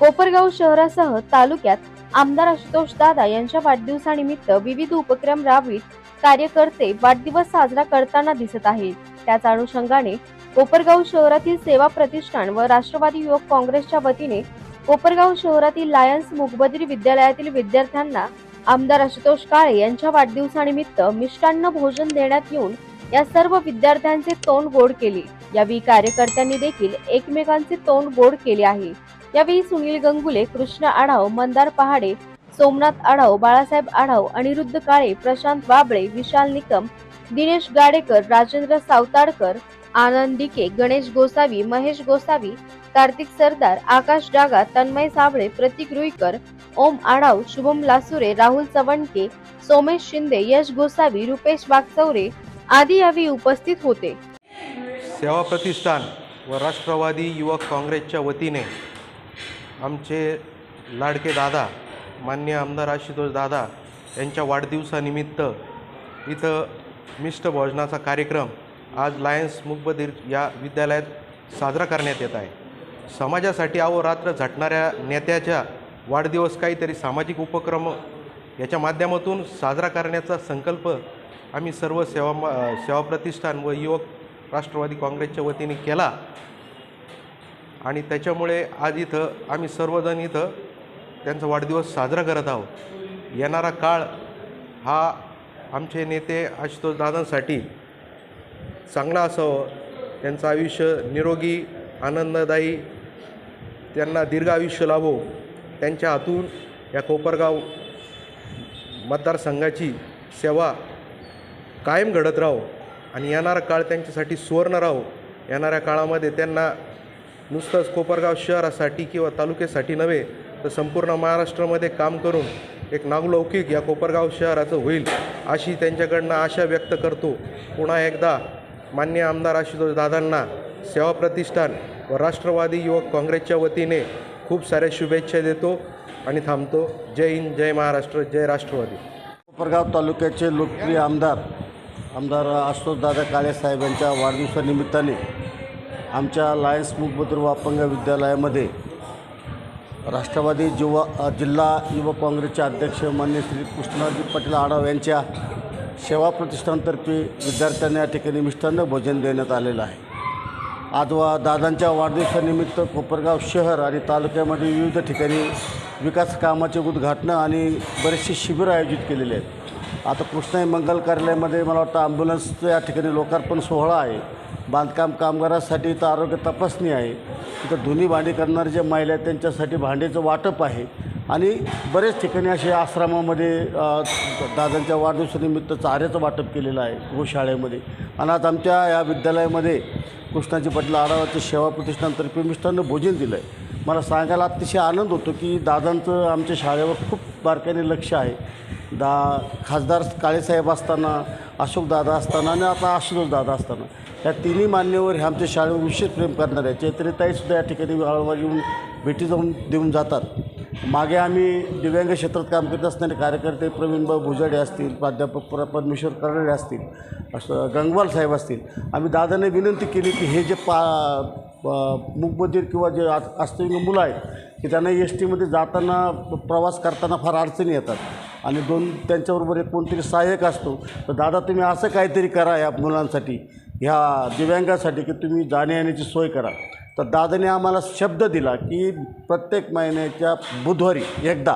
कोपरगाव शहरासह तालुक्यात आमदार आशुतोष दादा यांच्या वाढदिवसानिमित्त विविध उपक्रम राबवित कार्यकर्ते वाढदिवस साजरा करताना दिसत आहेत. त्याच अनुषंगाने कोपरगाव शहरातील सेवा प्रतिष्ठान व राष्ट्रवादी युवक काँग्रेसच्या वतीने कोपरगाव शहरातील लायन्स मुकबधीर विद्यालयातील विद्यार्थ्यांना आमदार आशुतोष काळे यांच्या वाढदिवसानिमित्त मिष्टान्न भोजन देण्यात येऊन या सर्व विद्यार्थ्यांचे तोंड गोड केले. यावेळी कार्यकर्त्यांनी देखील एकमेकांचे तोंड गोड केले आहे. यावेळी सुनील गंगुले कृष्ण आढाव मंदार पहाडे सोमनाथ आढाव बाळासाहेब आढाव अनिरुद्ध काळे प्रशांत बाबळे विशाल निकम दिनेश गाडेकर राजेंद्र सावताडकर आनंद डिके गणेश गोसावी महेश गोसावी कार्तिक सरदार आकाश डागा तन्मय साबळे प्रतीक रुईकर ओम आढाव शुभम लासुरे राहुल चवणके सोमेश शिंदे यश गोसावी रुपेश वागचौरे आदी यावेळी उपस्थित होते. सेवा प्रतिष्ठान व राष्ट्रवादी युवक काँग्रेसच्या वतीने आमचे लाडके दादा मान्य आमदार आशुतोष दादा यांच्या वाढदिवसानिमित्त इथं मिष्ट भोजनाचा कार्यक्रम आज लायन्स मुकबधीर या विद्यालयात साजरा करण्यात येत आहे. समाजासाठी अहोरात्र झटणाऱ्या नेत्याच्या वाढदिवस काहीतरी सामाजिक उपक्रम याच्या माध्यमातून साजरा करण्याचा संकल्प आम्ही सर्व सेवा सेवा प्रतिष्ठान व युवक राष्ट्रवादी काँग्रेसच्या वतीने केला. आणि त्याच्यामुळे आज इथं आम्ही सर्वजण इथं त्यांचा वाढदिवस साजरा करत आहोत. येणारा काळ हा आमचे नेते आशुतोष दादांसाठी चांगला असावं. त्यांचं आयुष्य निरोगी आनंददायी त्यांना दीर्घ आयुष्य लाभो. त्यांच्या हातून या कोपरगाव मतदारसंघाची सेवा कायम घडत राहो आणि येणारा काळ त्यांच्यासाठी सुवर्ण राहो. येणाऱ्या काळामध्ये त्यांना नुसतंच कोपरगाव शहरासाठी किंवा तालुक्यासाठी नव्हे तर संपूर्ण महाराष्ट्रामध्ये काम करून एक नावलौकिक या कोपरगाव शहराचं होईल अशी त्यांच्याकडनं आशा व्यक्त करतो. पुन्हा एकदा मान्य आमदार आशुतोष दादांना सेवा प्रतिष्ठान व राष्ट्रवादी युवक काँग्रेसच्या वतीने खूप साऱ्या शुभेच्छा देतो आणि थांबतो. जय हिंद जय महाराष्ट्र जय राष्ट्रवादी. कोपरगाव तालुक्याचे लोकप्रिय आमदार आमदार आशुतोषदादा काळेसाहेब यांच्या वाढदिवसानिमित्ताने आमच्या लायन्स मुखबद्र व अपंग विद्यालयामध्ये राष्ट्रवादी युवा जिल्हा युवक काँग्रेसचे अध्यक्ष मान्य श्री कृष्णाजी पाटील आढाव यांच्या सेवा प्रतिष्ठानतर्फे विद्यार्थ्यांना या ठिकाणी मिष्टान्न भोजन देण्यात आलेलं आहे. आज वा दादांच्या वाढदिवसानिमित्त कोपरगाव शहर आणि तालुक्यामध्ये विविध ठिकाणी विकास कामाचे उद्घाटनं आणि बरेचसे शिबिरं आयोजित केलेले आहेत. आता कृष्णाई मंगल कार्यालयामध्ये मला वाटतं ॲम्ब्युलन्सचं या ठिकाणी लोकार्पण सोहळा आहे. बांधकाम कामगारासाठी इथं आरोग्य तपासणी आहे. इथं धुनी भांडी करणारे जे महिला आहेत त्यांच्यासाठी भांडीचं वाटप आहे. आणि बरेच ठिकाणी असे आश्रमामध्ये दादांच्या वाढदिवसानिमित्त चाऱ्याचं वाटप केलेलं आहे गोशाळेमध्ये. आणि आज आमच्या या विद्यालयामध्ये कृष्णाजी पाटील आढावाच्या सेवा प्रतिष्ठानतर्फे मिष्टान्न भोजन दिलं आहे मला सांगायला अतिशय आनंद होतो की दादांचं आमच्या शाळेवर खूप बारकाईने लक्ष आहे. दा खासदार काळेसाहेब असताना अशोक दादा असताना आणि आता आशुतोष दादा असताना. या तिन्ही मान्यवर हे आमच्या शाळेवर विशेष प्रेम करणार आहे या ठिकाणी वेळोवेळी येऊन भेटी जाऊन देऊन जातात. मागे आम्ही दिव्यांग क्षेत्रात काम करत असणारे कार्यकर्ते प्रवीणभाऊ भुजाडे असतील प्राध्यापक प्र परमेश्वर करडे असतील असं गंगवाल साहेब असतील आम्ही दादाने विनंती केली की हे जे पा प- किंवा जे आ- मुलं आहेत की त्यांना एस टीमध्ये जाताना प्रवास करताना फार अडचणी येतात. आणि दोन त्यांच्याबरोबर एक कोणतरी सहाय्यक असतो. तर दादा तुम्ही असं काहीतरी करा या मुलांसाठी ह्या दिव्यांगासाठी की तुम्ही जाण्या येण्याची सोय करा. तर दादाने आम्हाला शब्द दिला की प्रत्येक महिन्याच्या बुधवारी एकदा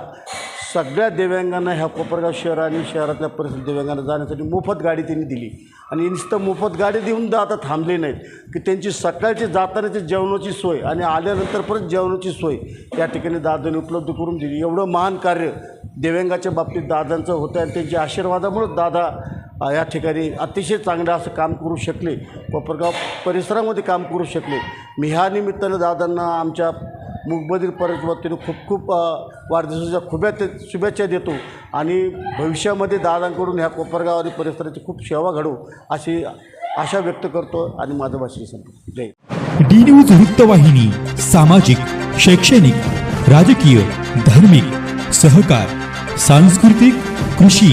सगळ्या दिव्यांगांना ह्या कोपरगाव शहर आणि शहरातल्या परिस्थिती दिव्यांगांना जाण्यासाठी मोफत गाडी त्यांनी दिली. आणि नुसतं मोफत गाडी देऊन द आता थांबली नाहीत की त्यांची सकाळची जातानाची जेवणाची सोय आणि आल्यानंतर परत जेवणाची सोय या ठिकाणी दादाने उपलब्ध करून दिली. एवढं महान कार्य दिव्यांगाच्या बाबतीत दादांचं होतं आणि त्यांच्या आशीर्वादामुळं दादा या ठिकाणी अतिशय चांगलं असं काम करू शकले. कोपरगाव परिसरामध्ये काम करू शकले. मी ह्या निमित्तानं दादांना आमच्या मुखबधीर परिसरातून खूप खूप वाढदिवसाच्या खुब्या शुभेच्छा देतो आणि भविष्यामध्ये दादांकडून ह्या कोपरगाव आणि परिसराची खूप सेवा घडू अशी आशा व्यक्त करतो आणि माझं भाषण संपतो जय डी न्यूज वृत्तवाहिनी सामाजिक शैक्षणिक राजकीय धार्मिक सहकार सांस्कृतिक कृषी